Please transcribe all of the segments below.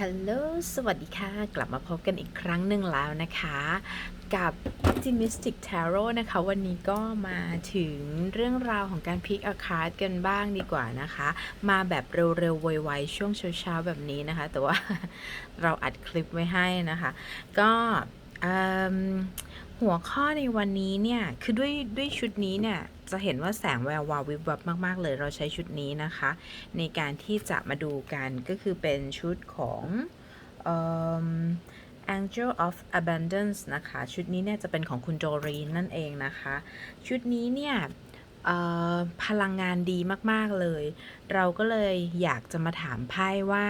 ฮัลโหล สวัสดีค่ะ กลับมาพบกันอีกครั้งหนึ่งแล้วนะคะ กับ Optimistic Tarot นะคะ วันนี้ก็มาถึงเรื่องราวของการพิกอาคาร์ดกันบ้างดีกว่านะคะ มาแบบเร็วๆ ไวๆ ช่วงเช้าๆ แบบนี้นะคะ แต่ว่าเราอัดคลิปไว้ให้นะคะ ก็หัวข้อในวันนี้เนี่ย คือด้วยด้วยชุดนี้เนี่ย จะเห็นว่าแสงแวววาววิบวับมากๆ เลยเราใช้ชุดนี้นะคะ ในการที่จะมาดูกันก็คือเป็นชุดของ Angel of Abundance นะคะ ชุดนี้เนี่ยจะเป็นของคุณโจรีนนั่นเองนะคะ ชุดนี้เนี่ยพลังงานดีมากๆเลย เราก็เลยอยากจะมาถามไพ่ว่า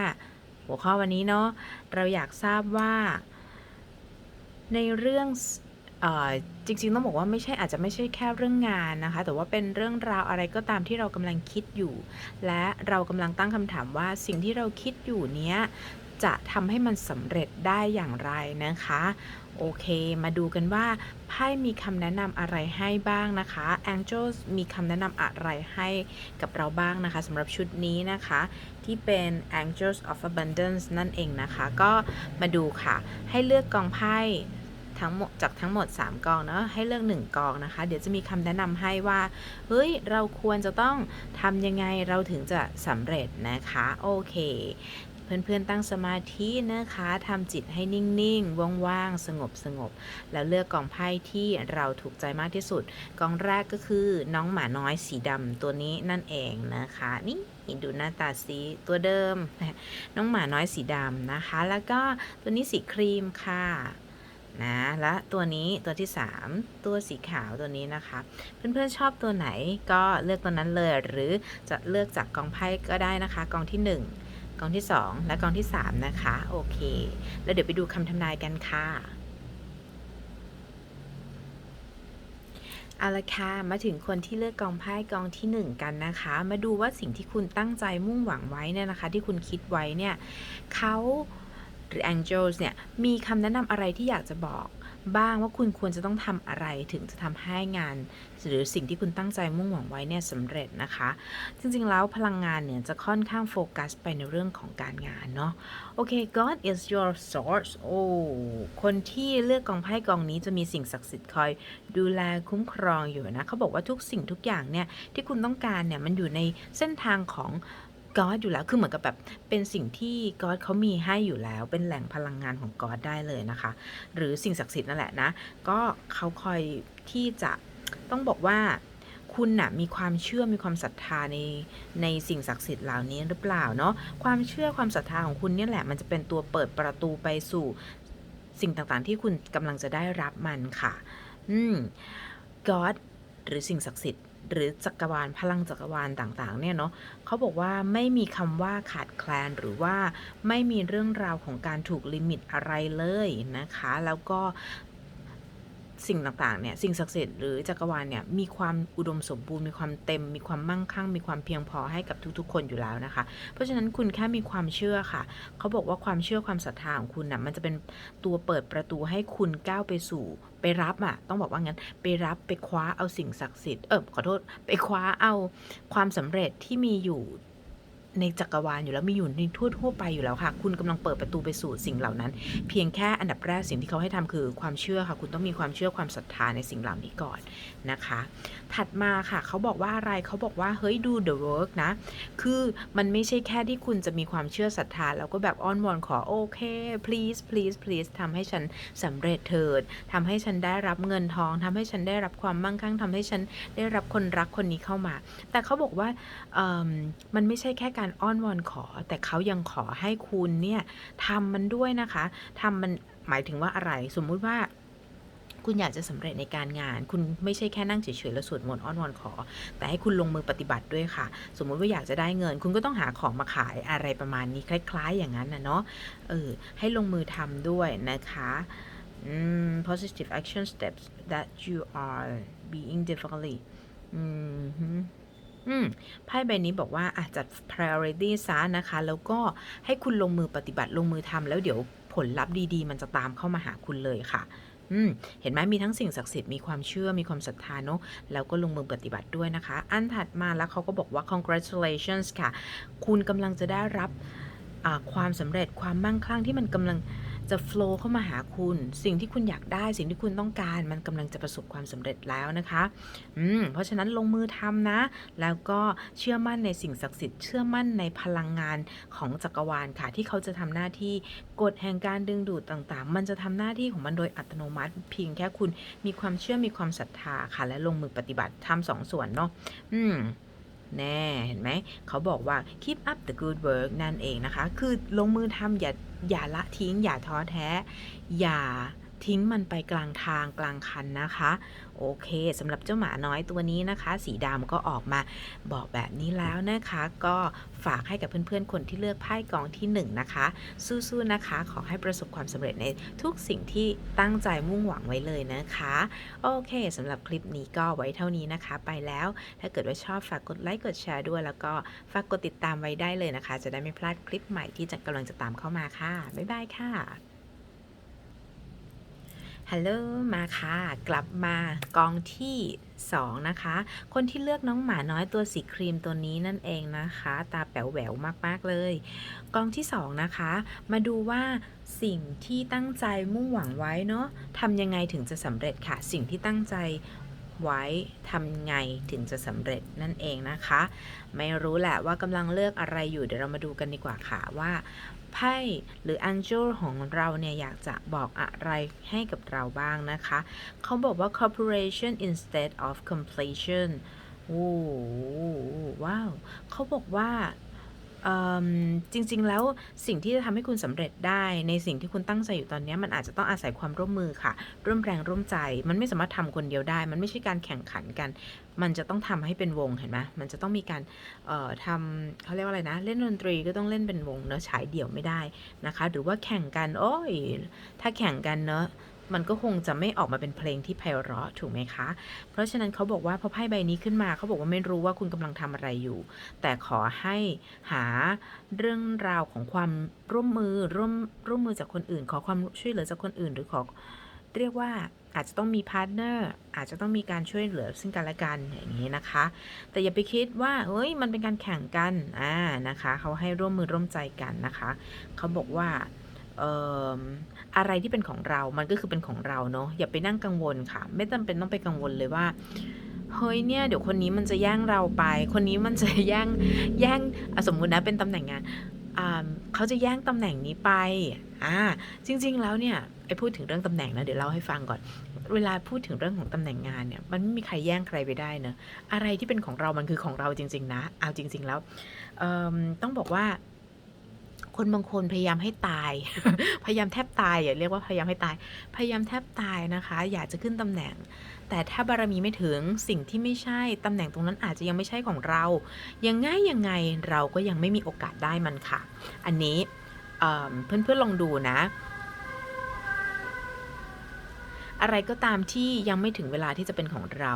หัวข้อวันนี้เนาะเราอยากทราบว่า ในเรื่อง เออจริงๆต้องบอกว่าไม่ใช่อาจจะไม่ใช่แค่เรื่องงานนะคะ แต่ว่าเป็นเรื่องราวอะไรก็ตามที่เรากำลังคิดอยู่ และเรากำลังตั้งคำถามว่าสิ่งที่เราคิดอยู่เนี้ยจะทำให้มันสำเร็จได้อย่างไรนะคะ โอเค มาดูกันว่าไพ่มีคำแนะนำอะไรให้บ้างนะคะ Angels มีคำแนะนำอะไรให้กับเราบ้างนะคะสำหรับชุดนี้นะคะ ที่เป็น Angels of Abundance นั่นเองนะคะ ก็มาดูค่ะ ให้เลือกกองไพ่ ทั้งหมดจากทั้งหมด 3 กองเนาะให้เลือก 1 กองนะคะ เดี๋ยวจะมีคำแนะนำให้ว่า เฮ้ย เราควรจะต้องทำยังไงเราถึงจะสำเร็จนะคะโอเคเพื่อนๆตั้งสมาธินะคะทำจิตให้นิ่งๆ ว่างๆ สงบสงบๆแล้วเลือกกองไพ่ที่เราถูกใจมากที่สุด กองแรกก็คือน้องหมาน้อยสีดำตัวนี้นั่นเองนะคะ นี่ดูหน้าตาสีตัวเดิม น้องหมาน้อยสีดำนะคะ แล้วก็ตัวนี้สีครีมค่ะ นะ และตัวนี้ตัวที่ 3 ตัวสีขาวตัวนี้นะคะ เพื่อนๆชอบตัวไหนก็เลือกตัวนั้นเลย หรือจะเลือกจากกองไพ่ก็ได้นะคะ กองที่ 1 กองที่ 2 และกองที่ 3 นะคะ โอเค แล้วเดี๋ยวไปดูคำทำนายกันค่ะเอาละค่ะมาถึงคนที่เลือกกองไพ่กองที่ 1 กันนะคะ มาดูว่าสิ่งที่คุณตั้งใจมุ่งหวังไว้เนี่ยนะคะ ที่คุณคิดไว้เนี่ยเขา หรือ Angels เนี่ยมีคำแนะนำอะไรที่อยากจะบอก บ้างว่าคุณควรจะต้องทำอะไรถึงจะทำให้งาน หรือสิ่งที่คุณตั้งใจมุ่งหวังไว้เนี่ยสำเร็จนะคะ จริงๆแล้วพลังงานเนี่ยจะค่อนข้างโฟกัสไปในเรื่องของการงานเนาะโอเค God is your source โอ้คนที่เลือกกองไพ่กองนี้จะมีสิ่งศักดิ์สิทธิ์คอย ดูแลคุ้มครองอยู่นะเขาบอกว่าทุกสิ่งทุกอย่างเนี่ยที่คุณต้องการเนี่ยมันอยู่ในเส้นทางของ God อยู่แล้วคือเหมือนกับแบบเป็นสิ่งที่ God เขามีให้อยู่แล้ว เป็นแหล่งพลังงานของ God ได้เลยนะคะ หรือสิ่งศักดิ์สิทธิ์นั่นแหละนะ ก็เขาคอยที่จะต้องบอกว่าคุณน่ะมีความเชื่อมีความศรัทธาในในสิ่งศักดิ์สิทธิ์เหล่านี้หรือเปล่าเนาะความเชื่อความศรัทธาของคุณเนี่ยแหละมันจะเป็นตัวเปิดประตูไปสู่สิ่งต่างๆ ที่คุณกำลังจะได้รับมันค่ะ อืม God หรือสิ่งศักดิ์สิทธิ์ หรือจักรวาลพลังจักรวาลต่างๆเนี่ยเนาะเขาบอกว่าไม่มีคำว่าขาดแคลนหรือว่าไม่มีเรื่องราวของการถูกลิมิตอะไรเลยนะคะ แล้วก็ สิ่งต่างๆเนี่ยสิ่งศักดิ์สิทธิ์หรือจักรวาลเนี่ยมีความอุดมสมบูรณ์มีความเต็ม มีความมั่งคั่ง มีความเพียงพอให้กับทุกๆ คนอยู่แล้วนะคะ เพราะฉะนั้นคุณแค่มีความเชื่อค่ะ เขาบอกว่าความเชื่อความศรัทธาของคุณน่ะมันจะเป็นตัวเปิดประตูให้คุณก้าวไปสู่ไปรับอะต้องบอกว่างั้นไปรับไปคว้าเอาสิ่งศักดิ์สิทธิ์เออขอโทษไปคว้าเอาความสำเร็จที่มีอยู่ ในจักรวาลอยู่แล้วมีอยู่ในทั่วทั่วไปอยู่แล้วค่ะ คุณกำลังเปิดประตูไปสู่สิ่งเหล่านั้น เพียงแค่อันดับแรกสิ่งที่เขาให้ทำคือความเชื่อค่ะ คุณต้องมีความเชื่อความศรัทธาในสิ่งเหล่านี้ก่อนนะคะ ถัดมาค่ะเขาบอกว่าอะไรเขาบอกว่าเฮ้ยดู the work นะ คือมันไม่ใช่แค่ที่คุณจะมีความเชื่อศรัทธาแล้วก็แบบอ้อนวอนขอโอเค please please please ทำให้ฉันสำเร็จเถิดทำให้ฉันได้รับเงินทองทำให้ฉันได้รับความมั่งคั่งทำให้ฉันได้รับคนรักคนนี้เข้ามา แต่เขาบอกว่าเอิ่มมันไม่ใช่แค่การอ้อนวอนขอ แต่เขายังขอให้คุณเนี่ยทำมันด้วยนะคะทำมันหมายถึงว่าอะไรสมมุติว่าคุณอยากจะสำเร็จในการงาน คุณไม่ใช่แค่นั่งเฉยๆแล้วสวดมนต์อ้อนวอนขอ แต่ให้คุณลงมือปฏิบัติด้วยค่ะ สมมุติว่าอยากจะได้เงิน คุณก็ต้องหาของมาขายอะไรประมาณนี้ คล้าย ๆ อย่างนั้นนะเนาะเออให้ลงมือทำด้วยนะคะอืม positive action steps that you are being difficultly อืม อืมไพ่ใบนี้บอกว่าอาจจัด priority ซะนะคะ แล้วก็ให้คุณลงมือปฏิบัติลงมือทำแล้วเดี๋ยวผลลัพธ์ดีๆ มันจะตามเข้ามาหาคุณเลยค่ะอืมเห็นไหมมีทั้งสิ่งศักดิ์สิทธิ์มีความเชื่อมีความศรัทธาเนอะแล้วก็ลงมือปฏิบัติด้วยนะคะ อันถัดมาแล้วเขาก็บอกว่า congratulations ค่ะ คุณกำลังจะได้รับความสำเร็จความมั่งคั่งที่มันกำลัง จะ flow เข้ามาหาคุณ สิ่งที่คุณอยากได้ สิ่งที่คุณต้องการ มันกำลังจะประสบความสำเร็จแล้วนะคะอืมเพราะฉะนั้นลงมือทำนะ แล้วก็เชื่อมั่นในสิ่งศักดิ์สิทธิ์เชื่อมั่นในพลังงานของจักรวาลค่ะ ที่เขาจะทำหน้าที่กฎแห่งการดึงดูดต่างๆ มันจะทำหน้าที่ของมันโดยอัตโนมัติเพียงแค่คุณมีความเชื่อมีความศรัทธาค่ะ และลงมือปฏิบัติทำสองส่วนเนาะอืม แน่เห็นไหมเขาบอกว่า keep up the good work นั่นเองนะคะ คือลงมือทำอย่าอย่าละทิ้ง อย่าท้อแท้ อย่า ทิ้งมันไปกลางทางกลางคันนะคะ โอเคสำหรับเจ้าหมาน้อยตัวนี้นะคะ สีดำก็ออกมาบอกแบบนี้แล้วนะคะ ก็ฝากให้กับเพื่อนๆ คนที่เลือกไพ่กองที่หนึ่งนะคะ สู้ๆนะคะ ขอให้ประสบความสำเร็จในทุกสิ่งที่ตั้งใจมุ่งหวังไว้เลยนะคะ โอเคสำหรับคลิปนี้ก็ไว้เท่านี้นะคะ ไปแล้ว ถ้าเกิดว่าชอบฝากกดไลค์กดแชร์ด้วย แล้วก็ฝากกดติดตามไว้ได้เลยนะคะ จะได้ไม่พลาดคลิปใหม่ที่จะกำลังจะตามเข้ามาค่ะบ๊ายบายค่ะ ฮัลโหลมาค่ะ กลับมากองที่ 2 นะคะ คนที่เลือกน้องหมาน้อยตัวสีครีมตัวนี้นั่นเองนะคะ ตาแป๋วแหววมาก ๆ เลย กองที่ 2 นะคะ มาดูว่าสิ่งที่ตั้งใจมุ่งหวังไว้เนาะทำยังไงถึงจะสำเร็จค่ะ สิ่งที่ตั้งใจไว้ทำไงถึงจะสำเร็จนั่นเองนะคะ ไม่รู้แหละว่ากำลังเลือกอะไรอยู่เดี๋ยวเรามาดูกันดีกว่าค่ะว่า ไพ่หรือ Angel ของเราเนี่ยอยากจะบอกอะไรให้กับเราบ้างนะคะ เขาบอกว่า cooperation instead of completion โอ้ว้าว เขาบอกว่า เอิ่มจริงๆ แล้วสิ่งที่จะทำให้คุณสำเร็จได้ในสิ่งที่คุณตั้งใจอยู่ตอนนี้มันอาจจะต้องอาศัยความร่วมมือค่ะ ร่วมแรงร่วมใจ มันไม่สามารถทำคนเดียวได้ มันไม่ใช่การแข่งขันกัน มันจะต้องทำให้เป็นวงเห็นไหมมันจะต้องมีการเอ่อทำเขาเรียกว่าอะไรนะ เล่นดนตรีก็ต้องเล่นเป็นวงเนอะฉายเดี่ยวไม่ได้นะคะ หรือว่าแข่งกันโอ้ยถ้าแข่งกันเนอะ มันก็คงจะไม่ออกมาเป็นเพลงที่ไพเราะถูกไหมคะ เพราะฉะนั้นเขาบอกว่าพอไพ่ใบนี้ขึ้นมาเขาบอกว่าไม่รู้ว่าคุณกำลังทำอะไรอยู่ แต่ขอให้หาเรื่องราวของความร่วมมือร่วมร่วมมือจากคนอื่น ขอความช่วยเหลือจากคนอื่น หรือขอเรียกว่าอาจจะต้องมีพาร์ทเนอร์อาจจะต้องมีการช่วยเหลือซึ่งกันและกันอย่างนี้นะคะ แต่อย่าไปคิดว่าเฮ้ยมันเป็นการแข่งกันอ่านะคะเขาให้ร่วมมือร่วมใจกันนะคะเขาบอกว่า อะไรที่เป็นของเรา มันก็คือเป็นของเราเนาะ อย่าไปนั่งกังวลค่ะ ไม่จำเป็นต้องไปกังวลเลยว่า เฮ้ยเนี่ยเดี๋ยวคนนี้มันจะแย่งเราไป คนนี้มันจะแย่งแย่งสมมุตินะเป็นตำแหน่งงานเขาจะแย่งตำแหน่งนี้ไป อ่า จริง ๆ แล้วเนี่ยไอ้พูดถึงเรื่องตำแหน่งนะเดี๋ยวเล่าให้ฟังก่อน เวลาพูดถึงเรื่องของตำแหน่งงานเนี่ย มันไม่มีใครแย่งใครไปได้เนอะอะไรที่เป็นของเรา มันคือของเราจริง ๆ นะ เอาจริง ๆ แล้วต้องบอกว่า คนบางคนพยายามให้ตาย พยายามแทบตายอย่าเรียกว่าพยายามให้ตาย พยายามแทบตายนะคะ อยากจะขึ้นตำแหน่ง แต่ถ้าบารมีไม่ถึงสิ่งที่ไม่ใช่ตำแหน่งตรงนั้นอาจจะยังไม่ใช่ของเรา ยังไงยังไงเราก็ยังไม่มีโอกาสได้มันค่ะ อันนี้เอ่อเพื่อนๆลองดูนะ อะไรก็ตามที่ยังไม่ถึงเวลาที่จะเป็นของเรา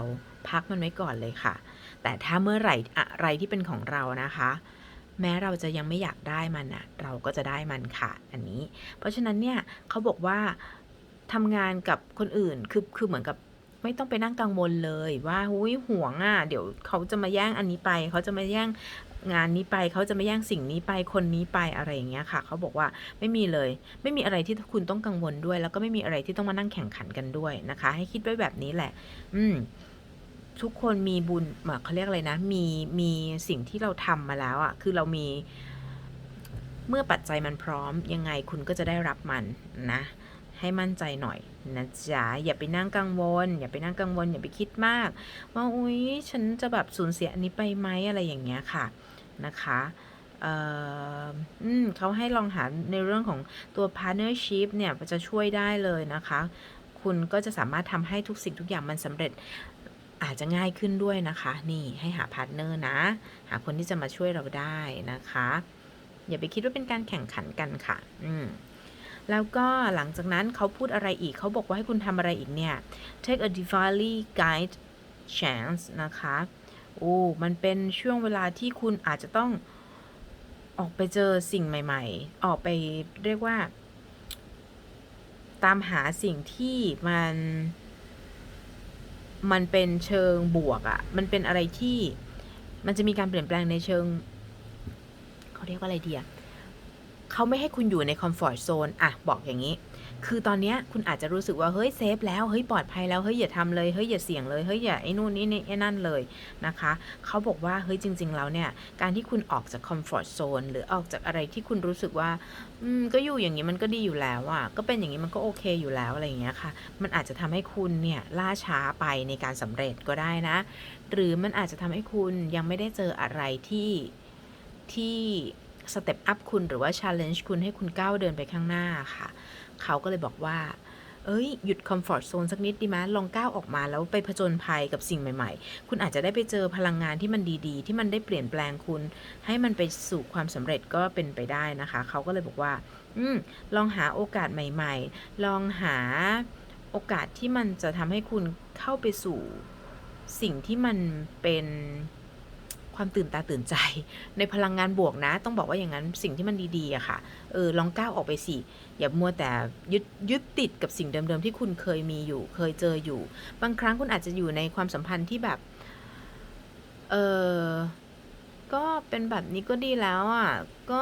พักมันไว้ก่อนเลยค่ะ แต่ถ้าเมื่อไหร่อะไรที่เป็นของเรานะคะ แม้เราจะยังไม่อยากได้มันอะเราก็จะได้มันค่ะ อันนี้ เพราะฉะนั้นเนี่ยเขาบอกว่าทำงานกับคนอื่นคือคือเหมือนกับไม่ต้องไปนั่งกังวลเลยว่าหุยห่วงอะเดี๋ยวเขาจะมาแย่งอันนี้ไป เขาจะมาแย่งงานนี้ไป เขาจะมาแย่งสิ่งนี้ไปคนนี้ไปอะไรอย่างเงี้ยค่ะ เขาบอกว่าไม่มีเลย ไม่มีอะไรที่คุณต้องกังวลด้วย แล้วก็ไม่มีอะไรที่ต้องมานั่งแข่งขันกันด้วยนะคะ ให้คิดไว้แบบนี้แหละ อืม ทุกคนมีบุญเขาเรียกอะไรนะ มีมีสิ่งที่เราทำมาแล้วอะ่ะ คือเรามีเมื่อปัจจัยมันพร้อม ยังไงคุณก็จะได้รับมันนะ ให้มั่นใจหน่อยนะจ๊ะอย่าไปนั่งกังวล อย่าไปนั่งกังวล อย่าไปคิดมาก ว่าอุ๊ย ฉันจะแบบสูญเสียอันนี้ไปไหมอะไรอย่างเงี้ยค่ะนะคะเอ่ออืมเขาให้ลองหาในเรื่องของตัว partnership เนี่ยจะช่วยได้เลยนะคะ คุณก็จะสามารถทำให้ทุกสิ่งทุกอย่างมันสำเร็จ อาจจะง่ายขึ้นด้วยนะคะ นี่ให้หาพาร์ทเนอร์นะ หาคนที่จะมาช่วยเราได้นะคะ อย่าไปคิดว่าเป็นการแข่งขันกันค่ะ อืมแล้วก็หลังจากนั้นเขาพูดอะไรอีกเขาบอกว่าให้คุณทำอะไรอีกเนี่ย take a divinely guide chance นะคะ โอ้ มันเป็นช่วงเวลาที่คุณอาจจะต้องออกไปเจอสิ่งใหม่ ๆ ออกไปเรียกว่า ตามหาสิ่งที่มัน มันเป็นเชิงบวกอะ่ะ มันเป็นอะไรที่มันจะมีการเปลี่ยนแปลงในเชิงเขาเรียกว่าอะไรเดียเขาไม่ให้คุณอยู่ในคอมฟอร์ทโซนอะ บอกอย่างนี้ คือตอนเนี้ยคุณอาจจะรู้สึกว่าเฮ้ยเซฟแล้วเฮ้ยปลอดภัยแล้วเฮ้ยอย่าทำเลยเฮ้ยอย่าเสี่ยงเลยเฮ้ยอย่าไอ้นู่นนี่นี่ไอ้นั่นเลยนะคะเขาบอกว่าเฮ้ยจริง ๆ แล้วเนี่ยการที่คุณออกจากคอมฟอร์ z โซนหรือออกจากอะไรที่คุณรู้สึกว่าอืมก็อยู่อย่างนี้มันก็ดีอยู่แล้วอะก็เป็นอย่างนี้มันก็โอเคอยู่แล้วอะไรอย่างเงี้ยค่ะ มันอาจจะทำให้คุณเนี่ยล่าช้าไปในการสำเร็จก็ได้นะ หรือมันอาจจะทำให้คุณยังไม่ได้เจออะไรที่ที่สเต็ปอัพคุณหรือว่า challenge คุณให้คุณก้าวเดินไปข้างหน้าค่ะ เขาก็เลยบอกว่า เอ้ย หยุดคอมฟอร์ z โซนสักนิดดีไหมลองก้าวออกมาแล้วไปผจญภัยกับสิ่งใหม่ ๆ คุณอาจจะได้ไปเจอพลังงานที่มันดีๆ ที่มันได้เปลี่ยนแปลงคุณ ให้มันไปสู่ความสำเร็จก็เป็นไปได้นะคะ เขาก็เลยบอกว่า อืมลองหาโอกาสใหม่ ๆ ลองหาโอกาสที่มันจะทำให้คุณเข้าไปสู่สิ่งที่มันเป็น ความตื่นตาตื่นใจ ในพลังงานบวกนะ ต้องบอกว่าอย่างนั้นสิ่งที่มันดีๆอะค่ะเออลองก้าวออกไปสิอย่ามัวแต่ยึดยึดติดกับสิ่งเดิมๆที่คุณเคยมีอยู่ เคยเจออยู่ บางครั้งคุณอาจจะอยู่ในความสัมพันธ์ที่แบบเออก็เป็นแบบนี้ก็ดีแล้วอะก็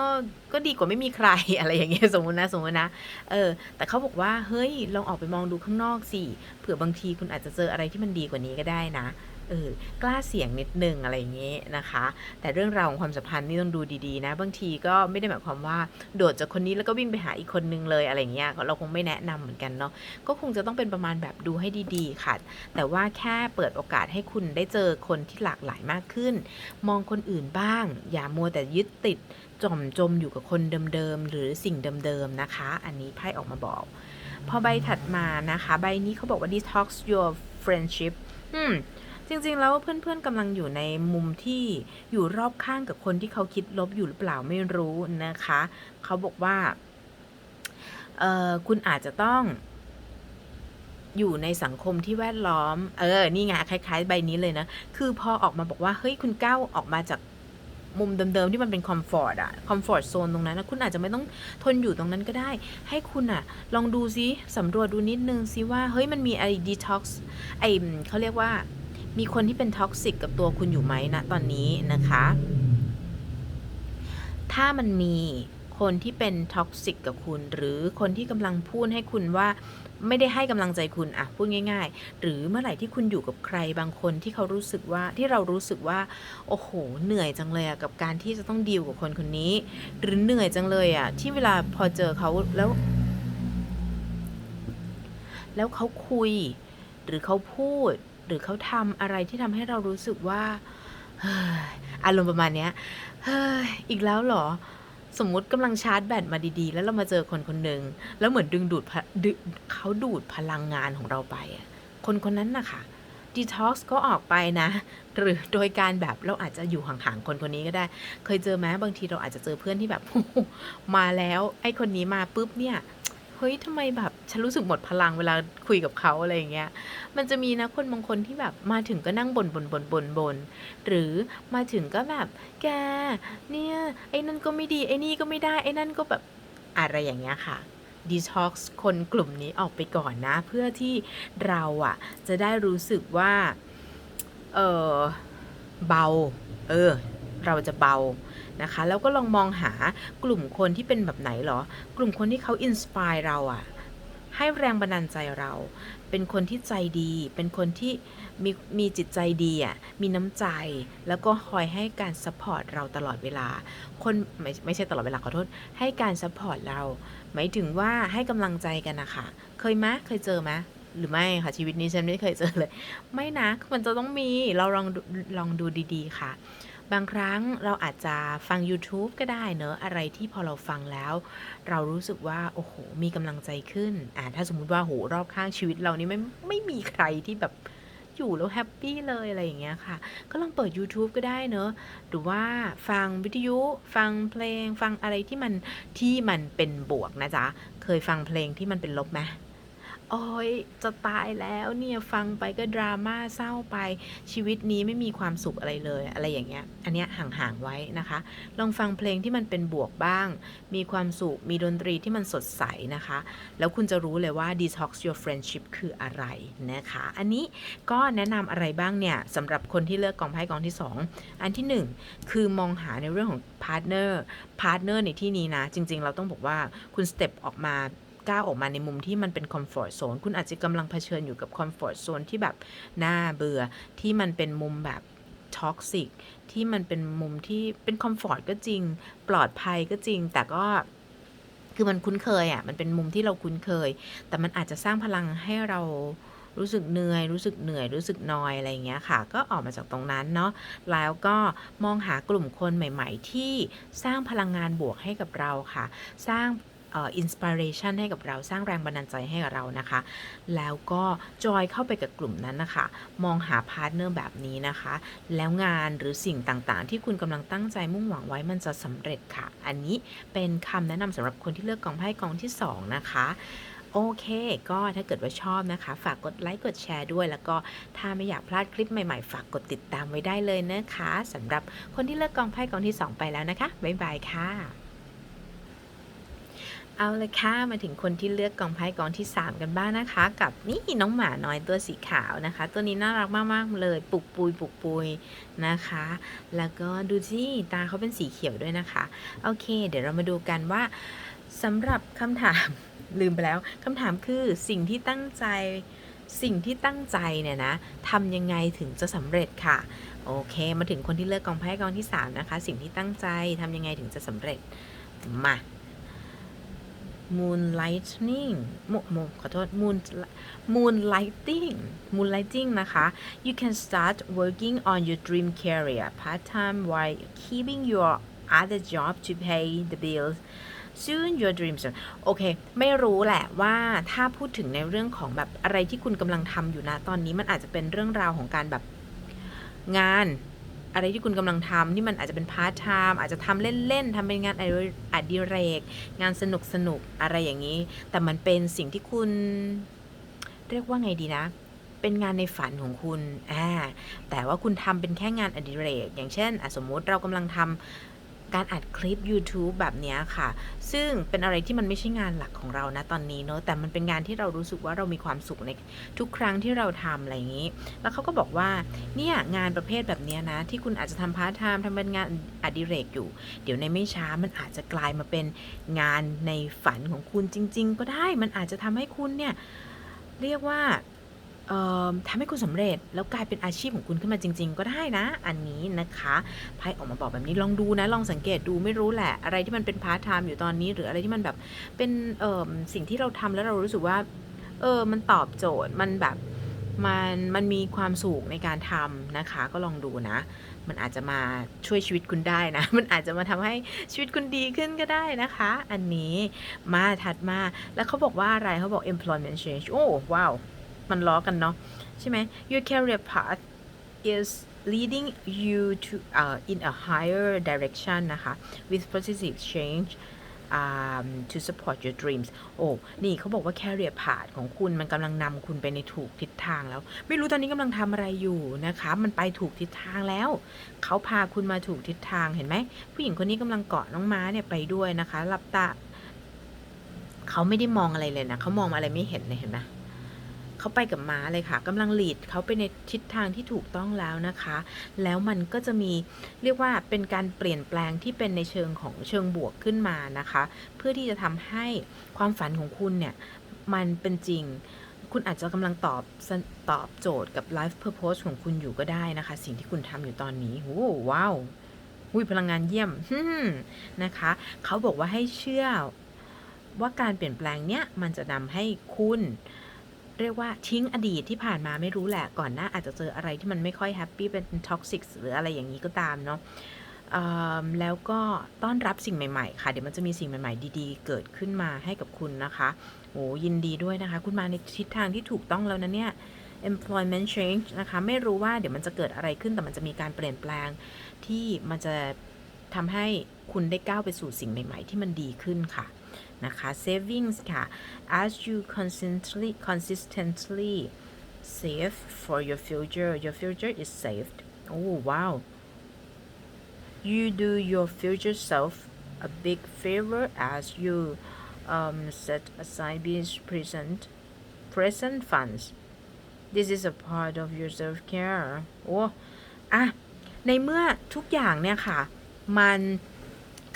ก็ดีกว่าไม่มีใครอะไรอย่างเงี้ยสมมตินะสมมตินะเออแต่เขาบอกว่าเฮ้ยลองออกไปมองดูข้างนอกสิเผื่อบางทีคุณอาจจะเจออะไรที่มันดีกว่านี้ก็ได้นะ เออกล้าเสี่ยงนิดนึงอะไรอย่างเงี้ยนะคะ แต่เรื่องราวของความสัมพันธ์นี่ต้องดูดีๆนะ บางทีก็ไม่ได้หมายความว่าโดดจากคนนี้แล้วก็วิ่งไปหาอีกคนนึงเลยอะไรเงี้ยเราคงไม่แนะนำเหมือนกันเนาะก็คงจะต้องเป็นประมาณแบบดูให้ดีๆค่ะ แต่ว่าแค่เปิดโอกาสให้คุณได้เจอคนที่หลากหลายมากขึ้น มองคนอื่นบ้าง อย่ามัวแต่ยึดติดจมจมอยู่กับคนเดิมๆหรือสิ่งเดิมๆนะคะ อันนี้ไพ่ออกมาบอก พอใบถัดมานะคะ ใบนี้เขาบอกว่า detox your friendship อืม จริงๆ แล้วเพื่อนๆกำลังอยู่ในมุมที่อยู่รอบข้างกับคนที่เขาคิดลบอยู่หรือเปล่าไม่รู้นะคะ เขาบอกว่าคุณอาจจะต้องอยู่ในสังคมที่แวดล้อม เออ นี่ไงคล้าย ๆ ใบนี้เลยนะ คือพอออกมาบอกว่า เฮ้ย คุณก้าวออกมาจากมุมเดิมๆที่มันเป็นคอมฟอร์ตอะคอมฟอร์ตโซนตรงนั้นนะคุณอาจจะไม่ต้องทนอยู่ตรงนั้นก็ได้ ให้คุณอะลองดูซิสำรวจดูนิดนึงซิว่า เฮ้ย มันมีไอ้ดีท็อกซ์ไอ้เขาเรียกว่า มีคนที่เป็นท็อกซิกกับตัวคุณอยู่ไหมนะตอนนี้นะคะ ถ้ามันมีคนที่เป็นท็อกซิกกับคุณ หรือคนที่กำลังพูดให้คุณว่าไม่ได้ให้กำลังใจคุณอะพูดง่าย ๆ หรือเมื่อไหร่ที่คุณอยู่กับใครบางคนที่เขารู้สึกว่าที่เรารู้สึกว่า โอ้โห เหนื่อยจังเลยอะกับการที่จะต้องดีลกับคนคนนี้ หรือเหนื่อยจังเลยอะที่เวลาพอเจอเขาแล้ว แล้วเขาคุย หรือเขาพูด หรือเขาทำอะไรที่ทำให้เรารู้สึกว่าเฮ้ยอารมณ์ประมาณเนี้ยเฮ้ยอีกแล้วเหรอ สมมุติกำลังชาร์จแบตมาดีๆ แล้วเรามาเจอคนคนหนึ่งแล้วเหมือนดึงดูดดเขาดูดพลังงานของเราไปคนคนนั้นนะคะดีท็อกซ์ก็ออกไปนะ หรือโดยการแบบเราอาจจะอยู่ห่างๆคนคนนี้ก็ได้ เคยเจอไหมบางทีเราอาจจะเจอเพื่อนที่แบบมาแล้ว ไอ้คนนี้มาปุ๊บเนี่ย เฮ้ยทำไมแบบฉันรู้สึกหมดพลังเวลาคุยกับเขาอะไรอย่างเงี้ย มันจะมีนะคนบางคนที่แบบมาถึงก็นั่งบนบนบนบนบนหรือมาถึงก็แบบแกเนี่ยไอ้นั่นก็ไม่ดีไอ้นี่ก็ไม่ได้ไอ้นั่นก็แบบอะไรอย่างเงี้ยค่ะดีท็อกซ์คนกลุ่มนี้ออกไปก่อนนะ เพื่อที่เราอะจะได้รู้สึกว่า เออเบา เออ เราจะเบา นะคะ แล้วก็ลองมองหากลุ่มคนที่เป็นแบบไหนหรอ กลุ่มคนที่เขาอินสปายเราอะให้แรงบันดาลใจเรา เป็นคนที่ใจดี เป็นคนที่มีมีจิตใจดีอะ มีน้ำใจ แล้วก็คอยให้การซัพพอร์ตเราตลอดเวลา คนไม่ไม่ใช่ตลอดเวลาขอโทษ ให้การซัพพอร์ตเรา หมายถึงว่าให้กำลังใจกันนะคะ เคยไหมเคยเจอไหมหรือไม่ค่ะชีวิตนี้ฉันไม่เคยเจอเลย ไม่นะ มันจะต้องมี เราลองดูลองดูดีๆค่ะ บางครั้งเราอาจจะฟัง YouTube ก็ได้เนอะอะไรที่พอเราฟังแล้ว เรารู้สึกว่าโอ้โหมีกำลังใจขึ้นอ่าถ้าสมมุติว่าโหรอบข้างชีวิตเรานี่ไม่ไม่มีใครที่แบบอยู่แล้วแฮปปี้เลยอะไรอย่างเงี้ยค่ะ ก็ลองเปิด YouTube ก็ได้เนอะหรือว่าฟังวิทยุ ฟังเพลง ฟังอะไรที่มันที่มันเป็นบวกนะจ๊ะ เคยฟังเพลงที่มันเป็นลบไหม โอ๊ยจะตายแล้วเนี่ยฟังไปก็ดราม่าเศร้าไปชีวิตนี้ไม่มีความสุขอะไรเลย อะไรอย่างเงี้ย อันเนี้ยห่างๆไว้นะคะ ลองฟังเพลงที่มันเป็นบวกบ้าง มีความสุข มีดนตรีที่มันสดใสนะคะ แล้วคุณจะรู้เลยว่า detox your friendship คืออะไรนะคะ อันนี้ก็แนะนำอะไรบ้างเนี่ยสำหรับคนที่เลือกกองไพ่กองที่ 2 อันที่ 1 คือมองหาในเรื่องของ partner partner ในที่นี้นะ จริง ๆ เราต้องบอกว่าคุณสเต็ปออกมา ก้าวออกมาในมุมที่มันเป็นคอมฟอร์ z โซนคุณอาจจะกำลังเผชิญอยู่กับคอมฟอร์ z โซนที่แบบน่าเบื่อที่มันเป็นมุมแบบท็อกซิกที่มันเป็นมุมที่เป็นคอมฟอร์ตก็จริง ปลอดภัยก็จริง แต่ก็คือมันคุ้นเคยอะ่ะมันเป็นมุมที่เราคุ้นเคย แต่มันอาจจะสร้างพลังให้เรารู้สึกเหนื่อย รู้สึกเหนื่อย รู้สึกนอย อะไรอย่างเงี้ยค่ะ ก็ออกมาจากตรงนั้นเนาะ แล้วก็มองหากลุ่มคนใหม่ ๆ ที่สร้างพลังงานบวกให้กับเราค่ะ สร้าง อินสปิเรชันให้กับเราสร้างแรงบันดาลใจให้กับเรานะคะ แล้วก็จอยเข้าไปกับกลุ่มนั้นนะคะ มองหาพาร์ทเนอร์แบบนี้นะคะ แล้วงานหรือสิ่งต่างๆ ที่คุณกำลังตั้งใจมุ่งหวังไว้มันจะสำเร็จค่ะ อันนี้เป็นคำแนะนำสำหรับคนที่เลือกกองไพ่กองที่ 2 นะคะโอเค ก็ถ้าเกิดว่าชอบนะคะ ฝากกดไลค์ กดแชร์ด้วย แล้วก็ถ้าไม่อยากพลาดคลิปใหม่ๆ ฝากกดติดตามไว้ได้เลยนะคะสำหรับคนที่เลือกกองไพ่กองที่ 2 ไปแล้วนะคะ บ๊ายบายค่ะ เอาเลยค่ะมาถึงคนที่เลือกกองไพ่กองที่ 3 กันบ้างนะคะ กับนี่น้องหมาน้อยตัวสีขาวนะคะ ตัวนี้น่ารักมากๆเลยปุกปุยปุกปุยนะคะ แล้วก็ดูที่ตาเขาเป็นสีเขียวด้วยนะคะ โอเค เดี๋ยวเรามาดูกันว่าสำหรับคำถามลืมไปแล้วคำถามคือสิ่งที่ตั้งใจสิ่งที่ตั้งใจเนี่ยนะทำยังไงถึงจะสำเร็จค่ะ โอเค มาถึงคนที่เลือกกองไพ่กองที่ 3 นะคะ สิ่งที่ตั้งใจทำยังไงถึงจะสำเร็จมา moonlighting มุมขอโทษ moon moonlighting moonlighting นะคะ you can start working on your dream career part time while keeping your other job to pay the bills soon your dreams โอเค ไม่รู้แหละว่าถ้าพูดถึงในเรื่องของแบบอะไรที่คุณกำลังทำอยู่นะตอนนี้มันอาจจะเป็นเรื่องราวของการแบบงาน อะไรที่คุณกำลังทำที่มันอาจจะเป็นพาร์ทไทม์อาจจะทำเล่นๆทำเป็นงานอดิเรก งานสนุกสนุกอะไรอย่างนี้ แต่มันเป็นสิ่งที่คุณ เรียกว่าไงดีนะ เป็นงานในฝันของคุณอ่าแต่ว่าคุณทำเป็นแค่งานอดิเรก อย่างเช่นสมมุติเรากำลังทำ การอัดคลิป YouTube แบบนี้ค่ะ ซึ่งเป็นอะไรที่มันไม่ใช่งานหลักของเรานะตอนนี้เนอะแต่มันเป็นงานที่เรารู้สึกว่าเรามีความสุขในทุกครั้งที่เราทำอะไรอย่างนี้ แล้วเขาก็บอกว่าเนี่ยงานประเภทแบบนี้นะ ที่คุณอาจจะทำพาร์ทไทม์ทำเป็นงานอดิเรกอยู่ เดี๋ยวในไม่ช้ามันอาจจะกลายมาเป็นงานในฝันของคุณจริง ๆ ก็ได้มันอาจจะทำให้คุณเนี่ยเรียกว่า เอ่อทำให้คุณสำเร็จแล้วกลายเป็นอาชีพของคุณขึ้นมาจริง ๆ ก็ได้นะ อันนี้นะคะไพ่ออกมาบอกแบบนี้ลองดูนะลองสังเกตดูไม่รู้แหละ อะไรที่มันเป็นพาร์ทไทม์อยู่ตอนนี้ หรืออะไรที่มันแบบเป็นเอ่อสิ่งที่เราทำแล้วเรารู้สึกว่าเออมันตอบโจทย์มันแบบมันมันมีความสุขในการทำนะคะ ก็ลองดูนะ มันอาจจะมาช่วยชีวิตคุณได้นะ มันอาจจะมาทำให้ชีวิตคุณดีขึ้นก็ได้นะคะ อันนี้มาถัดมาแล้วเขาบอกว่าอะไรเขาบอก employment change โอ้ว้าว มันล้อกันเนาะใช่ไหม your career path is leading you to uh, in a higher direction นะคะ with positive change um, to support your dreams โอ้ นี่เขาบอกว่า career path ของคุณมันกำลังนำคุณไปในถูกทิศทางแล้ว ไม่รู้ตอนนี้กำลังทำอะไรอยู่นะคะ มันไปถูกทิศทางแล้ว เขาพาคุณมาถูกทิศทางเห็นไหม ผู้หญิงคนนี้กำลังเกาะน้องม้าเนี่ยไปด้วยนะคะหลับตา เขาไม่ได้มองอะไรเลยนะ เขามองอะไรไม่เห็นเลยเห็นไหม เขาไปกับม้าเลยค่ะกำลังหลีดเขาไปในทิศทางที่ถูกต้องแล้วนะคะ แล้วมันก็จะมีเรียกว่าเป็นการเปลี่ยนแปลงที่เป็นในเชิงของเชิงบวกขึ้นมานะคะ เพื่อที่จะทำให้ความฝันของคุณเนี่ยมันเป็นจริงคุณอาจจะกำลังตอบตอบโจทย์กับ life purpose ของคุณอยู่ก็ได้นะคะ สิ่งที่คุณทำอยู่ตอนนี้โอ้ว้าวอุ้ยพลังงานเยี่ยมฮึ่มนะคะ เขาบอกว่าให้เชื่อว่าการเปลี่ยนแปลงเนี้ยมันจะนำให้คุณ เรียกว่าทิ้งอดีตที่ผ่านมาไม่รู้แหละ ก่อนหน้าอาจจะเจออะไรที่มันไม่ค่อยแฮปปี้เป็นท็อกซิกหรืออะไรอย่างนี้ก็ตามเนาะแล้วก็ต้อนรับสิ่งใหม่ ๆ ค่ะ เดี๋ยวมันจะมีสิ่งใหม่ ๆ ดีๆ เกิดขึ้นมาให้กับคุณนะคะโอ้ยินดีด้วยนะคะ คุณมาในทิศทางที่ถูกต้องแล้วนะเนี่ย employment change นะคะ ไม่รู้ว่าเดี๋ยวมันจะเกิดอะไรขึ้นแต่มันจะมีการเปลี่ยนแปลงที่มันจะทำให้คุณได้ก้าวไปสู่สิ่งใหม่ ๆ ที่มันดีขึ้นค่ะ นะคะ savings ค่ะ as you consistently consistently save for your future your future is saved oh wow you do your future self a big favor as you um, set aside these present present funds this is a part of your self care โอ้อะในเมื่อทุกอย่างเนี่ยค่ะ มัน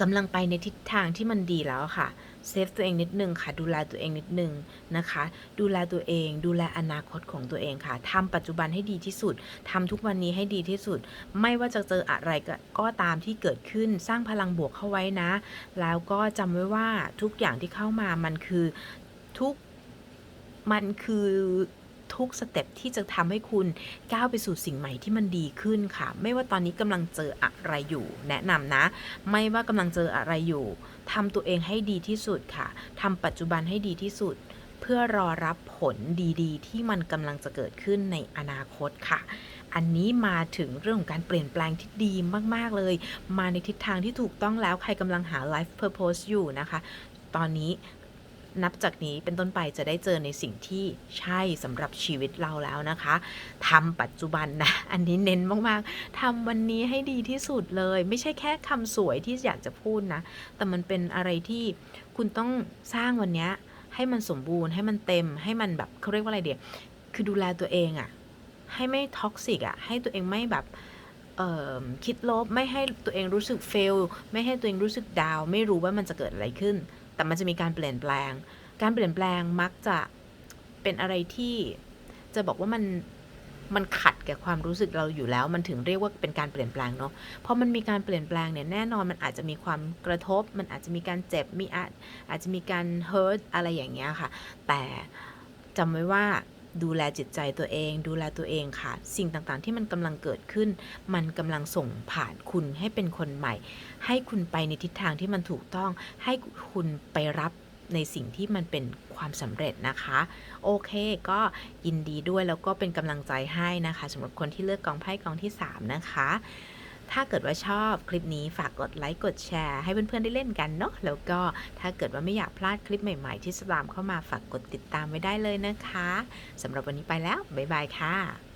กำลังไปในทิศทางที่มันดีแล้วค่ะ เซฟตัวเองนิดนึงค่ะ ดูแลตัวเองนิดนึงนะคะ ดูแลตัวเอง ดูแลอนาคตของตัวเองค่ะทำปัจจุบันให้ดีที่สุดทำทุกวันนี้ให้ดีที่สุด ไม่ว่าจะเจออะไรก็ก็ตามที่เกิดขึ้น สร้างพลังบวกเข้าไว้นะ แล้วก็จำไว้ว่าทุกอย่างที่เข้ามามันคือทุกมันคือ ทุกสเต็ปที่จะทำให้คุณก้าวไปสู่สิ่งใหม่ที่มันดีขึ้นค่ะ ไม่ว่าตอนนี้กำลังเจออะไรอยู่ แนะนำนะ ไม่ว่ากำลังเจออะไรอยู่ทำตัวเองให้ดีที่สุดค่ะทำปัจจุบันให้ดีที่สุดเพื่อรอรับผลดีๆ ที่มันกำลังจะเกิดขึ้นในอนาคตค่ะ อันนี้มาถึงเรื่องของการเปลี่ยนแปลงที่ดีมากๆเลย มาในทิศทางที่ถูกต้องแล้วใครกำลังหา life purpose อยู่นะคะ ตอนนี้ นับจากนี้เป็นต้นไปจะได้เจอในสิ่งที่ใช่สำหรับชีวิตเราแล้วนะคะทำปัจจุบันนะ อันนี้เน้นมากๆทำวันนี้ให้ดีที่สุดเลย ไม่ใช่แค่คำสวยที่อยากจะพูดนะ แต่มันเป็นอะไรที่คุณต้องสร้างวันนี้ให้มันสมบูรณ์ให้มันเต็มให้มันแบบเขาเรียกว่าอะไรเดียวคือดูแลตัวเองอะให้ไม่ท็อกซิกอะ ให้ตัวเองไม่แบบคิดลบไม่ให้ตัวเองรู้สึกเฟล ไม่ให้ตัวเองรู้สึกดาว ไม่รู้ว่ามันจะเกิดอะไรขึ้น แต่มันจะมีการเปลี่ยนแปลง การเปลี่ยนแปลงมักจะเป็นอะไรที่จะบอกว่ามันมันขัดกับความรู้สึกเราอยู่แล้ว มันถึงเรียกว่าเป็นการเปลี่ยนแปลงเนาะเพราะมันมีการเปลี่ยนแปลงเนี่ยแน่นอนมันอาจจะมีความกระทบ มันอาจจะมีการเจ็บมีอาจอาจจะมีการ hurt อะไรอย่างเงี้ยค่ะ แต่จำไว้ว่า ดูแลจิตใจตัวเอง ดูแลตัวเองค่ะ สิ่งต่างๆที่มันกำลังเกิดขึ้น มันกำลังส่งผ่านคุณให้เป็นคนใหม่ ให้คุณไปในทิศทางที่มันถูกต้อง ให้คุณไปรับในสิ่งที่มันเป็นความสำเร็จนะคะ โอเคก็ยินดีด้วยแล้วก็เป็นกำลังใจให้นะคะสำหรับคนที่เลือกกองไพ่กองที่ 3 นะคะ ถ้าเกิดว่าชอบคลิปนี้ฝากกดไลค์กดแชร์ให้เพื่อนๆได้เล่นกันเนาะแล้วก็ถ้าเกิดว่าไม่อยากพลาดคลิปใหม่ๆ ที่สตามเข้ามาฝากกดติดตามไว้ได้เลยนะคะสำหรับวันนี้ไปแล้วบ๊ายบายค่ะ